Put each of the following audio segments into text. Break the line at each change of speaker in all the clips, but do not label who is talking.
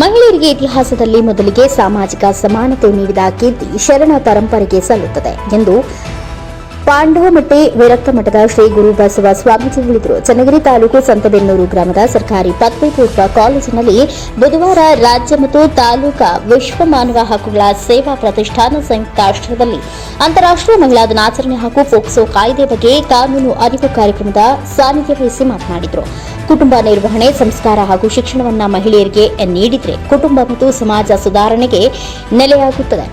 ಮಹಿಳೆಯರಿಗೆ ಇತಿಹಾಸದಲ್ಲಿ ಮೊದಲಿಗೆ ಸಾಮಾಜಿಕ ಸಮಾನತೆ ನೀಡಿದ ಕೀರ್ತಿ ಶರಣ ಪರಂಪರೆಗೆ ಸಲ್ಲುತ್ತದೆ ಎಂದು ಪಾಂಡವಮಟ್ಟಿ ವಿರಕ್ತ ಮಠದ ಶ್ರೀ ಗುರು ಬಸವ ಸ್ವಾಮೀಜಿ ಹೇಳಿದರು. ಚನ್ನಗಿರಿ ತಾಲೂಕು ಸಂತಬೆನ್ನೂರು ಗ್ರಾಮದ ಸರ್ಕಾರಿ ಪದವಿ ಪೂರ್ವ ಕಾಲೇಜಿನಲ್ಲಿ ಬುಧವಾರ ರಾಜ್ಯ ಮತ್ತು ತಾಲೂಕಾ ವಿಶ್ವ ಮಾನವ ಹಕ್ಕುಗಳ ಸೇವಾ ಪ್ರತಿಷ್ಠಾನ ಸಂಯುಕ್ತಾಶ್ರಯದಲ್ಲಿ ಅಂತಾರಾಷ್ಟ್ರೀಯ ಮಹಿಳಾ ದಿನಾಚರಣೆ ಹಾಗೂ ಪೋಕ್ಸೋ ಕಾಯ್ದೆ ಬಗ್ಗೆ ಕಾನೂನು ಅರಿವು ಕಾರ್ಯಕ್ರಮದ ಸಾನ್ನಿಧ್ಯ ವಹಿಸಿ ಮಾತನಾಡಿದರು. ಕುಟುಂಬ ನಿರ್ವಹಣೆ ಸಂಸ್ಕಾರ ಹಾಗೂ ಶಿಕ್ಷಣವನ್ನ ಮಹಿಳೆಯರಿಗೆ ನೀಡಿದರೆ ಕುಟುಂಬ ಮತ್ತು ಸಮಾಜ ಸುಧಾರಣೆಗೆ ನೆಲೆಯಾಗುತ್ತದೆ.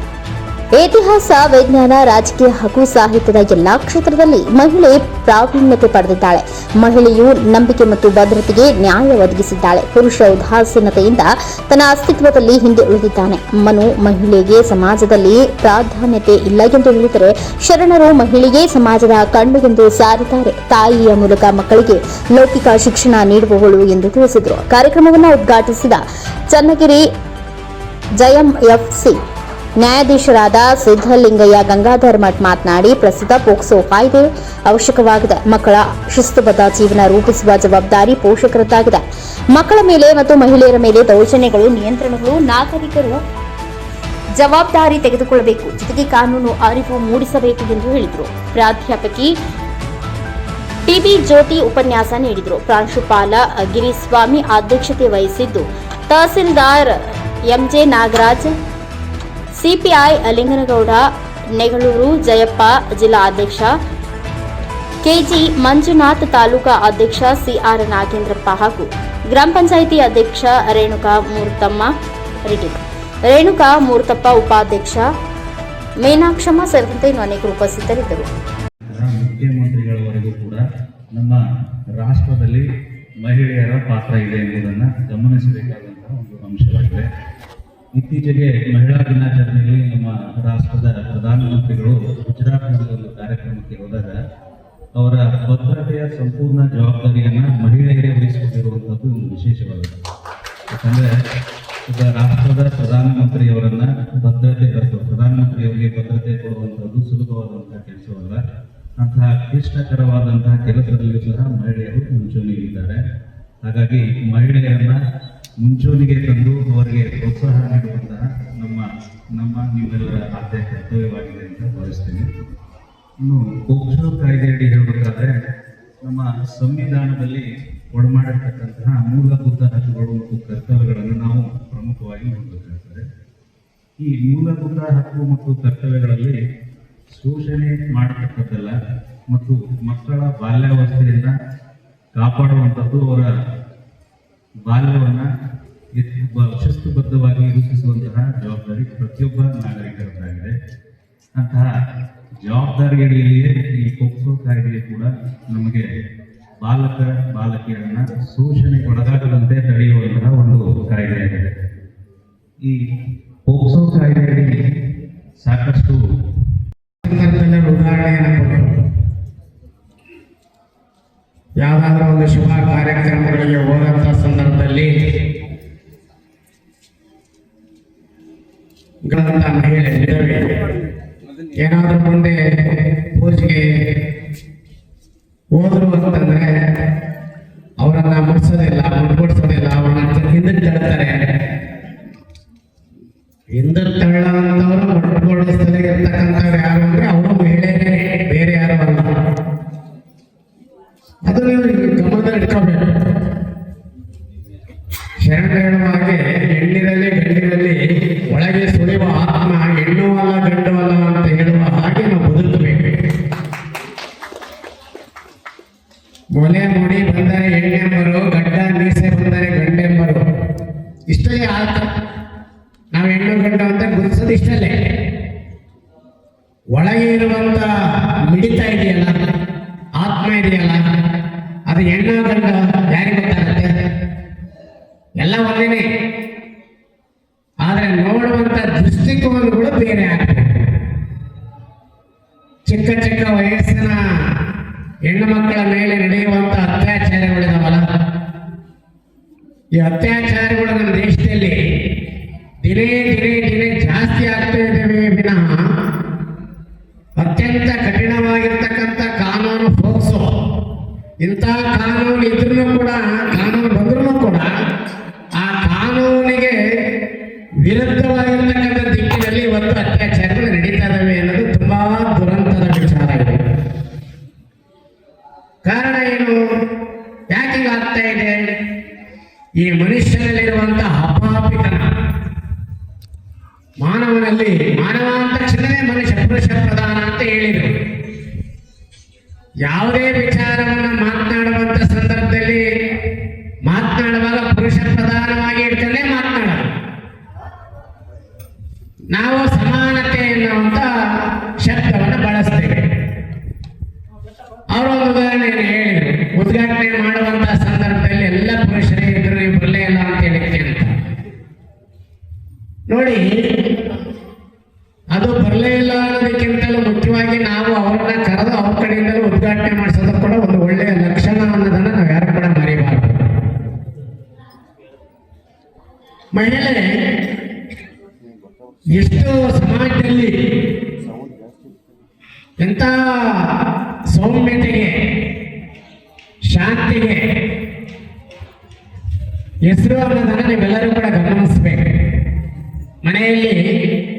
ಇತಿಹಾಸ, ವಿಜ್ಞಾನ, ರಾಜಕೀಯ ಹಾಗೂ ಸಾಹಿತ್ಯದ ಎಲ್ಲಾ ಕ್ಷೇತ್ರದಲ್ಲಿ ಮಹಿಳೆ ಪ್ರಾವೀಣ್ಯತೆ ಪಡೆದಿದ್ದಾಳೆ. ಮಹಿಳೆಯು ನಂಬಿಕೆ ಮತ್ತು ಭದ್ರತೆಗೆ ನ್ಯಾಯ ಒದಗಿಸಿದ್ದಾಳೆ. ಪುರುಷ ಉದಾಸೀನತೆಯಿಂದ ತನ್ನ ಅಸ್ತಿತ್ವದಲ್ಲಿ ಹಿಂದೆ ಉಳಿದಿದ್ದಾನೆ. ಮನು ಮಹಿಳೆಗೆ ಸಮಾಜದಲ್ಲಿ ಪ್ರಾಧಾನ್ಯತೆ ಇಲ್ಲ ಎಂದು ಹೇಳಿದರೆ ಶರಣರು ಮಹಿಳೆಗೆ ಸಮಾಜದ ಕಣ್ಣು ಎಂದು ಸಾರಿದ್ದಾರೆ. ತಾಯಿಯ ಮೂಲಕ ಮಕ್ಕಳಿಗೆ ಲೌಕಿಕ ಶಿಕ್ಷಣ ನೀಡುವವಳು ಎಂದು ತಿಳಿಸಿದರು. ಕಾರ್ಯಕ್ರಮವನ್ನು ಉದ್ಘಾಟಿಸಿದ ಚನ್ನಗಿರಿ ಜಯಂ ಎಫ್ಸಿ ನ್ಯಾಯಾಧೀಶರಾದ ಸಿದ್ದಲಿಂಗಯ್ಯ ಗಂಗಾಧರ್ ಮಠ್ ಮಾತನಾಡಿ, ಪ್ರಸ್ತುತ ಪೋಕ್ಸೋ ಕಾಯ್ದೆ ಅವಶ್ಯಕವಾಗಿದೆ. ಮಕ್ಕಳ ಶಿಸ್ತುಬದ್ಧ ಜೀವನ ರೂಪಿಸುವ ಜವಾಬ್ದಾರಿ ಪೋಷಕರದ್ದಾಗಿದೆ. ಮಕ್ಕಳ ಮೇಲೆ ಮತ್ತು ಮಹಿಳೆಯರ ಮೇಲೆ ದೌರ್ಜನ್ಯಗಳು, ನಿಯಂತ್ರಣಗಳು, ನಾಗರಿಕರು ಜವಾಬ್ದಾರಿ ತೆಗೆದುಕೊಳ್ಳಬೇಕು. ಜೊತೆಗೆ ಕಾನೂನು ಅರಿವು ಮೂಡಿಸಬೇಕು ಎಂದು ಹೇಳಿದರು. ಪ್ರಾಧ್ಯಾಪಕಿ ಟಿಬಿ ಜ್ಯೋತಿ ಉಪನ್ಯಾಸ ನೀಡಿದರು. ಪ್ರಾಂಶುಪಾಲ ಗಿರಿಸ್ವಾಮಿ ಅಧ್ಯಕ್ಷತೆ ವಹಿಸಿದ್ದು. ತಹಸೀಲ್ದಾರ್ ಎಂಜೆ ನಾಗರಾಜ್ ಸಿಪಿಐ ಲಿಂಗನಗೌಡ ನೆಗಳೂರು ಜಯಪ್ಪ ಜಿಲ್ಲಾ ಅಧ್ಯಕ್ಷ. ಕೆಜಿ ಮಂಜುನಾಥ್ ತಾಲೂಕಾ ಅಧ್ಯಕ್ಷ ಸಿಆರ್ ನಾಗೇಂದ್ರಪ್ಪ ಹಾಗೂ ಗ್ರಾಮ ಪಂಚಾಯಿತಿ ಅಧ್ಯಕ್ಷ ರೇಣುಕಾ ಮೂರ್ತಮ್ಮ ರೆಡ್ಡಿ ರೇಣುಕಾ ಮೂರ್ತಪ್ಪ ಉಪಾಧ್ಯಕ್ಷ ಮೇನಾಕ್ಷಮ್ಮ ಸೇರಿದಂತೆ ಇನ್ನು ಅನೇಕರು ಉಪಸ್ಥಿತರಿದ್ದರು.
ಮುಖ್ಯಮಂತ್ರಿಗಳವರೆಗೂ ಕೂಡ ನಮ್ಮ ರಾಷ್ಟ್ರದಲ್ಲಿ ಮಹಿಳೆಯರ ಪಾತ್ರ ಇದೆ ಎಂಬುದನ್ನು ಗಮನಿಸಬೇಕಾದಂತಹ ಒಂದು ಅಂಶವಾಗಿದೆ. ಇತ್ತೀಚೆಗೆ ಮಹಿಳಾ ದಿನಾಚರಣೆಯಲ್ಲಿ ನಮ್ಮ ರಾಷ್ಟ್ರದ ಪ್ರಧಾನಮಂತ್ರಿಗಳು ಗುಜರಾತ್ನಲ್ಲಿ ಒಂದು ಕಾರ್ಯಕ್ರಮಕ್ಕೆ ಹೋದಾಗ ಅವರ ಭದ್ರತೆಯ ಸಂಪೂರ್ಣ ಜವಾಬ್ದಾರಿಯನ್ನು ಮಹಿಳೆಯರೇ ವಹಿಸಿಕೊಂಡಿರುವಂಥದ್ದು ಒಂದು ವಿಶೇಷವಾಗಿದೆ. ಯಾಕಂದ್ರೆ ಈಗ ರಾಷ್ಟ್ರದ ಪ್ರಧಾನಮಂತ್ರಿಯವರನ್ನ ಭದ್ರತೆ ಪ್ರಧಾನಮಂತ್ರಿಯವರಿಗೆ ಭದ್ರತೆ ಕೊಡುವಂಥದ್ದು ಸುಲಭವಾದಂತಹ ಕೆಲಸವಲ್ಲ. ಅಂತಹ ಕ್ಲಿಷ್ಟಕರವಾದಂತಹ ಕೆಲಸದಲ್ಲಿಯೂ ಸಹ ಮಹಿಳೆಯರು ಮುಂಚೂಣಿಯಲ್ಲಿದ್ದಾರೆ. ಹಾಗಾಗಿ ಮಹಿಳೆಯರನ್ನ ಮುಂಚೂಣಿಗೆ ತಂದು ಅವರಿಗೆ ಪ್ರೋತ್ಸಾಹ ನೀಡುವಂತಹ ನಮ್ಮ ನಮ್ಮ ನಿಮ್ಮೆಲ್ಲರ ಆದ್ಯ ಕರ್ತವ್ಯವಾಗಿದೆ ಅಂತ ಭಾವಿಸ್ತೇನೆ. ಇನ್ನು ಪೋಕ್ಸೋ ಕಾಯ್ದೆಯಡಿ ಹೇಳಬೇಕಾದ್ರೆ, ನಮ್ಮ ಸಂವಿಧಾನದಲ್ಲಿ ಒಡಮಾಡಿರ್ತಕ್ಕಂತಹ ಮೂಲಭೂತ ಹಕ್ಕುಗಳು ಮತ್ತು ಕರ್ತವ್ಯಗಳನ್ನು ನಾವು ಪ್ರಮುಖವಾಗಿ ನೋಡಬೇಕಾಗ್ತದೆ. ಈ ಮೂಲಭೂತ ಹಕ್ಕು ಮತ್ತು ಕರ್ತವ್ಯಗಳಲ್ಲಿ ಶೋಷಣೆ ಮಾಡತಕ್ಕದ್ದಲ್ಲ ಮತ್ತು ಮಕ್ಕಳ ಬಾಲ್ಯಾವಸ್ಥೆಯಿಂದ ಕಾಪಾಡುವಂಥದ್ದು ಅವರ ಬಾಲ್ಯವನ್ನ ಶಿಸ್ತುಬದ್ಧವಾಗಿ ರೂಪಿಸುವಂತಹ ಜವಾಬ್ದಾರಿ ಪ್ರತಿಯೊಬ್ಬ ನಾಗರಿಕರದ್ದಾಗಿದೆ. ಅಂತಹ ಜವಾಬ್ದಾರಿಯಡಿಯಲ್ಲಿಯೇ ಈ ಪೋಕ್ಸೋ ಕಾಯ್ದೆ ಕೂಡ ನಮಗೆ ಬಾಲಕ, ಬಾಲಕಿಯರನ್ನ ಶೋಷಣೆಗೆ ಒಳಗಾಗದಂತೆ ತಡೆಯುವಂತಹ ಒಂದು ಕಾಯ್ದೆಯಾಗಿದೆ. ಈ ಪೋಕ್ಸೋ ಕಾಯ್ದೆಯಲ್ಲಿ ಸಾಕಷ್ಟು
ಉದಾಹರಣೆಯನ್ನು ಯಾವುದಾದ್ರೂ ಒಂದು ಶುಭ ಕಾರ್ಯಕ್ರಮಗಳಿಗೆ ಹೋದಂಥ ಸಂದರ್ಭದಲ್ಲಿ ಮಹಿಳೆ ಏನಾದರೂ ಮುಂದೆ ಪೂಜೆಗೆ ಹೋದ್ರು ಅಂತಂದ್ರೆ ಅವರನ್ನ ಮುಟ್ಸೋದಿಲ್ಲ, ಮುಟ್ಬಿಡ್ಸೋದಿಲ್ಲ, ಅವ್ರನ್ನ ಹಿಂದಕ್ಕೆ ತಳ್ತಾರೆ. ಹಿಂದಕ್ಕೆ ಶರಣ ಹೇಳುವ ಹಾಗೆ ಹೆಣ್ಣಿರಲಿ ಗಂಡಿರಲಿ ಒಳಗೆ ಸುರಿಯುವ ಆತ್ಮ ಹೆಣ್ಣು ಅಲ್ಲ ಗಂಡು ಅಲ್ಲ ಅಂತ ಹೇಳುವ ಹಾಗೆ ನಾವು ಬದುಕಬೇಕು. ಮೊಲೆ ಮುಡಿ ಬಂದರೆ ಹೆಣ್ಣೆಂಬರು ಗಡ್ಡ ಮೀಸೆ ಬಂದರೆ ಗಂಡೆಂಬರು. ಇಷ್ಟೇ ಆತ ನಾವು ಹೆಣ್ಣು ಗಂಡು ಅಂತ ಗುರುತಿಸೋದು ಇಷ್ಟಲ್ಲೇ. ಒಳಗೆ ಇರುವಂತ ಮಿಡಿತ ಬೇರೆ ಚಿಕ್ಕ ಚಿಕ್ಕ ವಯಸ್ಸಿನ ಹೆಣ್ಣು ಮಕ್ಕಳ ಮೇಲೆ ನಡೆಯುವಂತ ಅತ್ಯಾಚಾರಗಳಿದಾವಲ್ಲ, ಈ ಅತ್ಯಾಚಾರಗಳು ನಮ್ಮ ದೇಶದಲ್ಲಿ ದಿನೇ ದಿನೇ ದಿನೇ ಜಾಸ್ತಿ ಆಗ್ತಾ ಇದ್ದೇವೆ. ವಿನಃ ಅತ್ಯಂತ ಕಠಿಣವಾಗಿರ್ತಕ್ಕಂಥ ಕಾನೂನು ಫೋಕ್ಸೋ. ಇಂಥ ಕಾನೂನು ಇದ್ರೂ ಕೂಡ ಕಾನೂನು ಕಾರಣ ಏನು? ಯಾಕೆ ಆಗ್ತಾ ಇದೆ? ಈ ಮನುಷ್ಯನಲ್ಲಿರುವಂತಹ ಹಪಾಪಿತನ ಮಾನವನಲ್ಲಿ ಮಾನವ ಅಂತ ಚಿನ್ನವೇ ಮನುಷ್ಯ, ಪುರುಷ ಪ್ರಧಾನ ಅಂತ ಹೇಳಿದರು. ಯಾವುದೇ ವಿಚಾರವನ್ನು ಮಾತನಾಡುವಂತ ಸಂದರ್ಭದಲ್ಲಿ ಮಾತನಾಡುವಾಗ ಪುರುಷ ಪ್ರಧಾನವಾಗಿ ಇರ್ತಾನೆ ಮಾತನಾಡ ನಾವು ನೋಡಿ, ಅದು ಬರಲೇ ಇಲ್ಲ ಅನ್ನೋದಕ್ಕಿಂತಲೂ ಮುಖ್ಯವಾಗಿ ನಾವು ಅವ್ರನ್ನ ಕರೆದು ಅವ್ರ ಕಡೆಯಿಂದಲೂ ಉದ್ಘಾಟನೆ ಮಾಡಿಸೋದು ಕೂಡ ಒಂದು ಒಳ್ಳೆಯ ಲಕ್ಷಣ ಅನ್ನೋದನ್ನ ನಾವು ಯಾರು ಕೂಡ ಮರಿಬಾರ್ದು. ಮಹಿಳೆ, ಎಷ್ಟು ಸಮಾಜದಲ್ಲಿ ಎಂತ ಸೌಮ್ಯತೆಗೆ, ಶಾಂತಿಗೆ ಹೆಸರು ಅನ್ನೋದನ್ನ ನೀವೆಲ್ಲರೂ ಕೂಡ ಗಮನಿಸಬೇಕು ಮನೆಯಲ್ಲಿ ಪುರುಷ ಎಷ್ಟೇ